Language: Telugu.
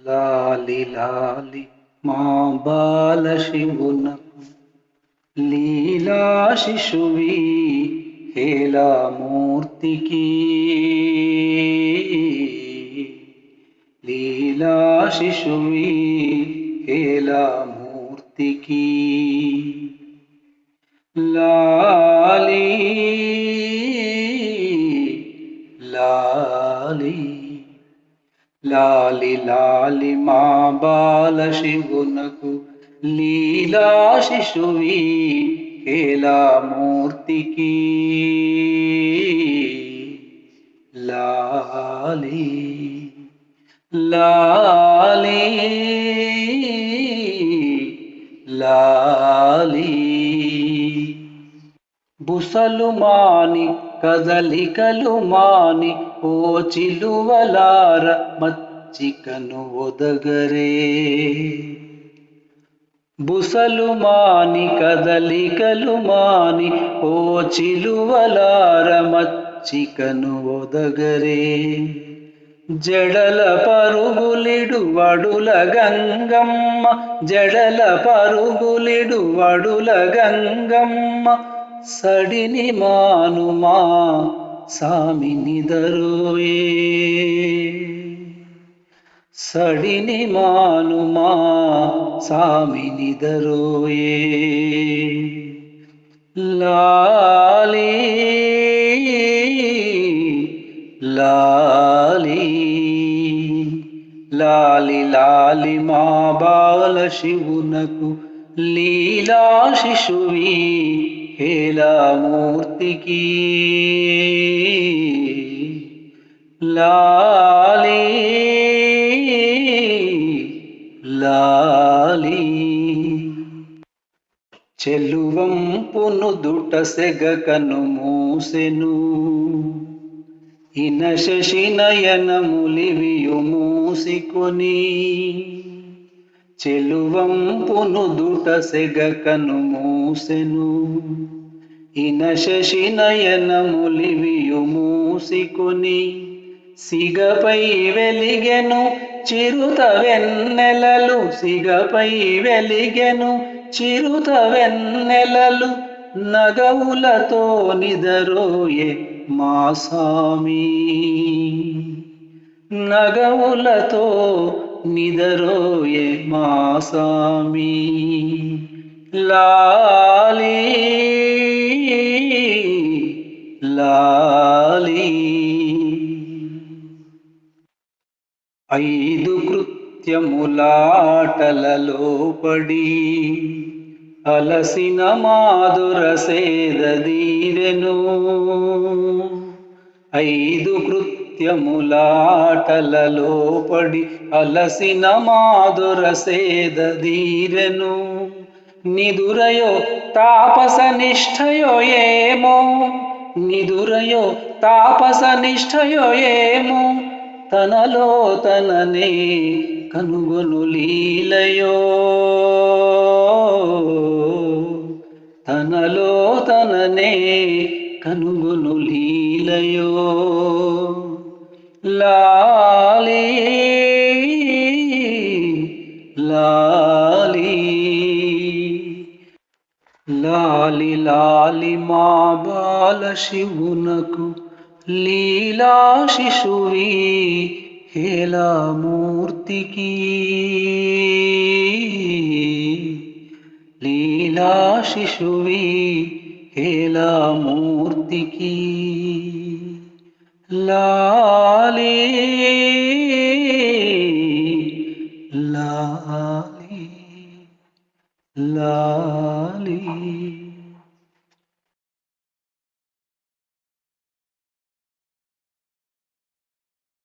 লালি লালি মা বাল শিবনকম লীলা শিশুবি হেলা মূর্তি কি? লীলা শিশুবি হেলা মূর্তি কি? লালি లాలి లాలి మా బాల శివునకు లీలా శిశువి హేలామూర్తికి లాలి లాలి లాలి బుసలు మాని కదలికలు మాని ఓ చిలువలార మచ్చికను ఒదగరే. బుసలు మాని కదలికలు మాని ఓ చిలువలార మచ్చికను ఒదగరే. జడల పరుగులిడు వడుల గంగమ్మ జడల పరుగులిడు వడుల గంగమ్మ సడిని మానుమా సామిని దరోయే సడిని మానుమా సామిని దరోయే లాలి లాలి లాలి లాలి మా బాల శివునకు లీలా శిశువి హేలామూర్తికి లాలి లాలి. చెలువంపును దుట సెగకను మూసెను. ఇన శశి నయనములివియు మూసికొని. చెలువంపును దుట సెగకను మూసెను. ఇన శశినయనములివియు మూసికొని సిగపై వెలిగెను. చిరుత వెన్నెలలు సిగపై వెలిగెను. చిరుత వెన్నెలలు నగవులతో నిదరోయే మా స్వామి నగవులతో నిదరోయే మా స్వామి లాలి లాలి. ఐదు కృత్యములాటలలో పడి అలసిన మాధుర సేదీరెను ఐదు నిత్యములాటలలో పడి అలసిన మాధుర సేద సేదీరెను నిదురయో తాపస నిష్ఠయో ఏమో. నిదురయో తాపస నిష్ఠయో ఏమో. తనలో తననే కనుగొను లీలయో. తనలో తననే కనుగొను లీలయో. లాలి లాలి లాలి లాలి మా బాల శివునకు లీలా శిశువి హేలామూర్తికి లీలా శిశువి హేలామూర్తికి லாலே லாலே லாலே.